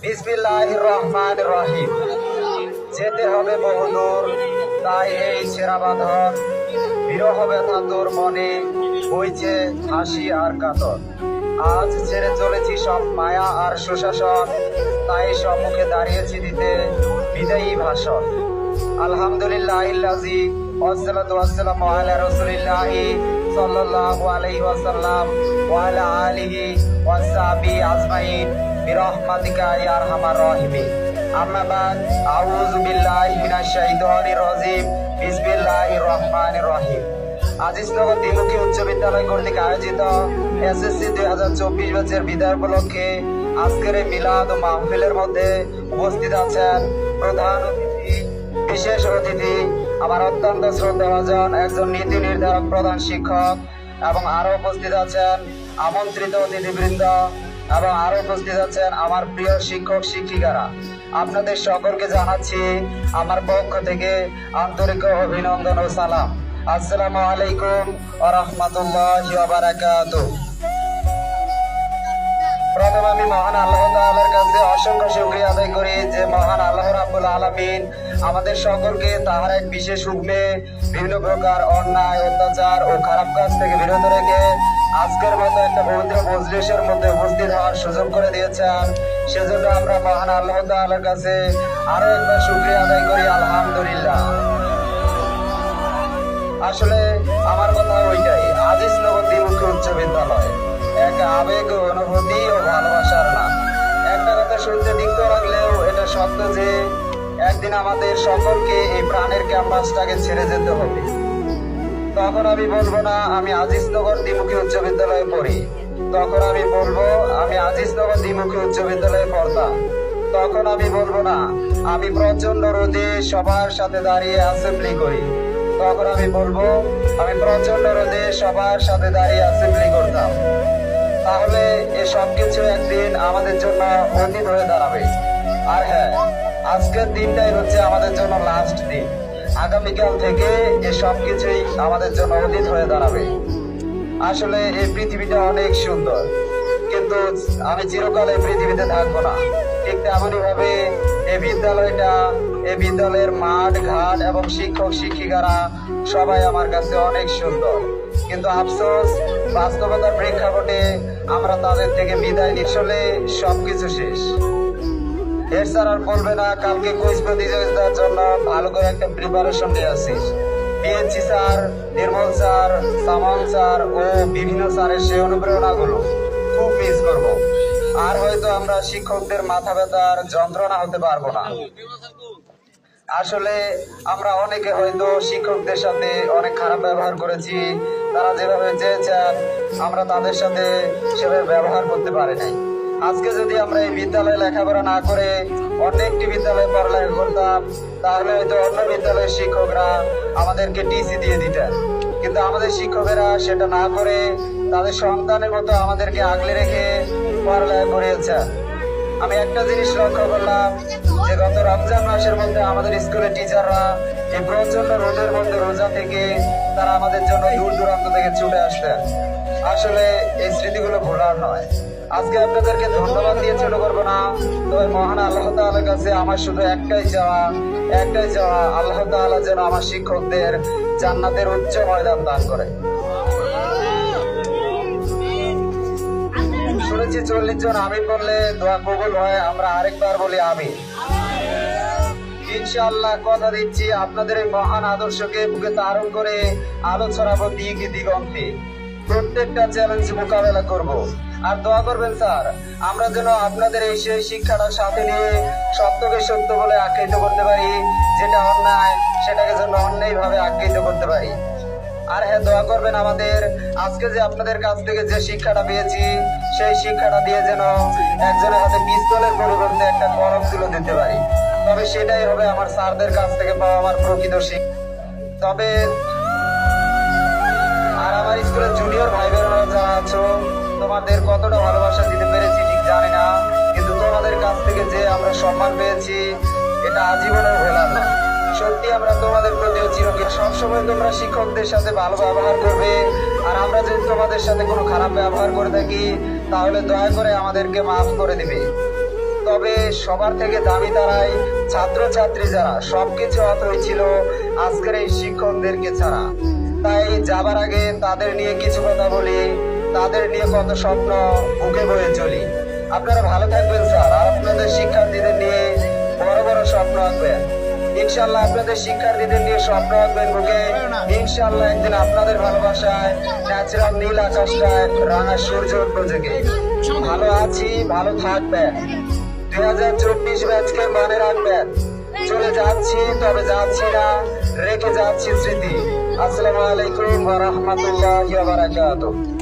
বিসমিল্লাহ রহমান রহিম। যেতে হবে বহুদূর তাই এই বাঁধন। বিরহ ব্যথা তোর মনে, বইছে হাসি আর কাতর। আজ ছেড়ে চলেছি সব মায়া আর সুশাসন, তাই সম্মুখে দাঁড়িয়েছি দিতে বিদায়ী ভাষণ। আলহামদুলিল্লাহ ইল্লাজি ওয়াসসালাতু ওয়াসসালামু আলা রাসূলিল্লাহি সাল্লাল্লাহু আলাইহি ওয়াসাল্লাম ওয়া আলা আলিহি ওয়াসহাবিহি আজমাইন, বিরহমাতিকা ইয়া আরহামার রাহিমিন। আম্মা বাদ, আউযু বিল্লাহি মিনাশ শাইতানির রাজিম, বিসমিল্লাহির রহমানির রহিম। আজিজনগর দ্বিমুখী উচ্চ বিদ্যালয় কর্তৃক আয়োজিত এসএসসি দুই হাজার চব্বিশ বছর বিদায় উপলক্ষে আজকের মিলাদ ও মাহফিলের মধ্যে উপস্থিত আছেন প্রধান বিশেষ অতিথি, আমার অত্যন্ত শ্রদ্ধাভাজন একজন নীতি নির্ধারক প্রধান শিক্ষক এবং আরও উপস্থিত আছেন আমন্ত্রিত অতিথিবৃন্দ এবং আরও উপস্থিত আছেন আমার প্রিয় শিক্ষক শিক্ষিকারা। আপনাদের সকলকে জানাচ্ছি আমার পক্ষ থেকে আন্তরিক অভিনন্দন ও সালাম। আসসালামু আলাইকুম ওয়া রাহমাতুল্লাহি প্রথম আমি মহান আল্লাহ কাছে অসংখ্য শুকরিয়া আদায় করি যে মহান আল্লাহ রাব্বুল আলামিন আমাদের সকলকে তাহার এক বিশেষ হুকমে বিভিন্ন প্রকার অন্যায়, অত্যাচার ও খারাপ কাজ থেকে বিরত রেখে আজকের মতো একটা পবিত্র মজলিসের মধ্যে উপস্থিত হওয়ার সুযোগ করে দিয়েছেন। সেজন্য আমরা মহান আল্লাহ তাআলার কাছে আরও একবার শুকরিয়া আদায় করি, আলহামদুলিল্লাহ। আসলে আমার কথা ওইটাই, আজিজ নগর দ্বিমুখী উচ্চ বিদ্যালয়। এক আবেগ অনুভূতি ও ভালোবাসার নাম। কথা শুনতে লাগলেও এটা সত্য যে একদিন আমাদের সকলকে এই প্রাণের ক্যাম্পাসটাকে ছেড়ে যেতে হবে। তখন আমি বলব না, আমি আজিজনগর দ্বিমুখী উচ্চ বিদ্যালয়ে পড়ি। তখন আমি বলব, আমি আজিজনগর দ্বিমুখী উচ্চ বিদ্যালয়ে পড়তাম। তখন আমি বলব না, আমি প্রচণ্ড রোদে সবার সাথে দাঁড়িয়ে অ্যাসেম্বলি করি। তখন আমি বলব, আমি প্রচণ্ড রোদে সবার সাথে দাঁড়িয়ে অ্যাসেম্বলি করতাম। তাহলে এ সব কিছু একদিন আমাদের জন্য অতীত হয়ে দাঁড়াবে। আর হ্যাঁ আজকের দিনটাই হচ্ছে আমাদের জন্য লাস্ট দিন। আগামীকাল থেকে এ সব কিছুই আমাদের জন্য অতীত হয়ে দাঁড়াবে। আসলে এই পৃথিবীটা অনেক সুন্দর, কিন্তু আমি চিরকাল এই পৃথিবীতে থাকব না। ঠিক তেমনই ভাবে এই বিদ্যালয়টা, এই বিদ্যালয়ের মাঠ, ঘাট এবং শিক্ষক, শিক্ষিকারা সবাই আমার কাছে অনেক সুন্দর। কিন্তু আফসোস, বাস্তবতার প্রেক্ষাপটে আমরা তাদের থেকে বিদায় নিচ্ছলে সবকিছু শেষ। এর আর বলবে না, কালকে কুইজ প্রতিযোগিতার জন্য ভালো করে একটা প্রিপারেশন নিয়ে আসিস PNC sir, Nirmal sir Saman sir ও বিভিন্ন স্যারের সেই অনুপ্রেরণাগুলো খুব মিস করব। আর হয়তো আমরা শিক্ষকদের মাথা ব্যথার যন্ত্রণা হতে পারব না। আসলে আমরা অনেকে হয়তো শিক্ষকদের সাথে অনেক খারাপ ব্যবহার করেছি, তারা যেভাবে চেয়েছেন, আমরা তাদের সাথে সেভাবে ব্যবহার করতে পারি নাই। আজকে যদি আমরা এই বিদ্যালয়ে লেখাপড়া না করে অন্য একটি বিদ্যালয়ে পড়ালেখা করতাম, তাহলে হয়তো অন্য বিদ্যালয়ের শিক্ষকরা আমাদেরকে টিসি দিয়ে দিতেন। কিন্তু আমাদের শিক্ষকেরা সেটা না করে তাদের সন্তানের মতো আমাদেরকে আগলে রেখে পড়ালেখা করিয়েছেন। আমি একটা জিনিস লক্ষ্য করলাম যে গত রমজান মাসের মধ্যে আমাদের স্কুলের টিচাররা এই প্রচণ্ড রোদের মধ্যে রোজা থেকে তারা আমাদের জন্য দূর দূরান্ত থেকে ছুটে আসতেন আসলে এই স্মৃতিগুলো ভোলার নয়। আজকে আপনাদেরকে ধন্যবাদ দিয়ে ছোট করব না, তবে মহান আল্লাহ তাআলার কাছে আমার শুধু একটাই চাওয়া একটাই চাওয়া, আল্লাহ তাআলা যেন আমার শিক্ষকদের জান্নাতের উচ্চ ময়দান দান করে। শুনেছি চল্লিশ জন আমি বললে দোয়া কবুল হয়, আমরা আরেকবার বলি আমি ইনশাআল্লাহ কথা দিচ্ছি আপনাদের এই মহান আদর্শকে বুকে ধারণ করে আলো ছড়াবো দিকে দিগন্তে। প্রত্যেকটা চ্যালেঞ্জ মোকাবেলা করব। আর দোয়া করবেন, স্যার, আমরা যেন আপনাদের এই সেই শিক্ষাটা সাথে নিয়ে সত্যকে সত্য বলে আখ্যায়িত করতে পারি, যেটা অন্যায়, সেটাকে যেন অন্যায় ভাবে আখ্যায়িত করতে পারি। আর হ্যাঁ দোয়া করবেন আমাদের, আজকে যে আপনাদের কাছ থেকে যে শিক্ষাটা পেয়েছি, সেই শিক্ষাটা দিয়ে যেন একজনের হাতে পিস্তলের পরিবর্তে একটা কলম তুলে দিতে পারি। তবে সেটাই হবে আমার স্যারদের কাছ থেকে পাওয়া আমার প্রকৃত শিক্ষা। তবে আর আমার স্কুলের জুনিয়র ভাই বোনেরা যারা আছো, তোমাদের কতটা ভালোবাসা দিতে পেরেছি ঠিক জানি না, কিন্তু তোমাদের কাছ থেকে যে আমরা সম্মান পেয়েছি, এটা আজীবনের ভোলার না সত্যি আমরা তোমাদের প্রতিও চিরকাল সবসময় তোমরা শিক্ষকদের সাথে ভালো ব্যবহার করবে, আর আমরা যদি তোমাদের সাথে কোনো খারাপ ব্যবহার করে থাকি, তাহলে দয়া করে আমাদেরকে মাফ করে দিবে। তবে সবার থেকে দামি তারাই ছাত্রছাত্রী যারা। সবকিছু অথই ছিল আজকের এই শিক্ষকদেরকে ছাড়া। তাই যাবার আগে তাদের নিয়ে কিছু কথা বলি। তাদের নিয়ে কত স্বপ্ন বুকে বয়ে চলি। আপনারা ভালো থাকবেন, স্যার। আর আপনাদের শিক্ষার্থীদের নিয়ে বড় বড় স্বপ্ন আঁকবেন। ইনশাল্লাহ আপনাদের শিক্ষার্থীদের নিয়ে স্বপ্ন আঁকবেন বুকে। ইনশাল্লাহ একদিন আপনাদের ভালোবাসায়, ন্যাচারাল নীল আকাশটায় রাঙা সূর্য জেগে। ভালো আছি, ভালো থাকবেন। দুই হাজার চব্বিশ ম্যাচকে মনে রাখবেন। চলে যাচ্ছি, তবে যাচ্ছি না, রেখে যাচ্ছি স্মৃতি। আসসালামু আলাইকুম ওয়া রাহমাতুল্লাহি ওয়া বারাকাতুহু।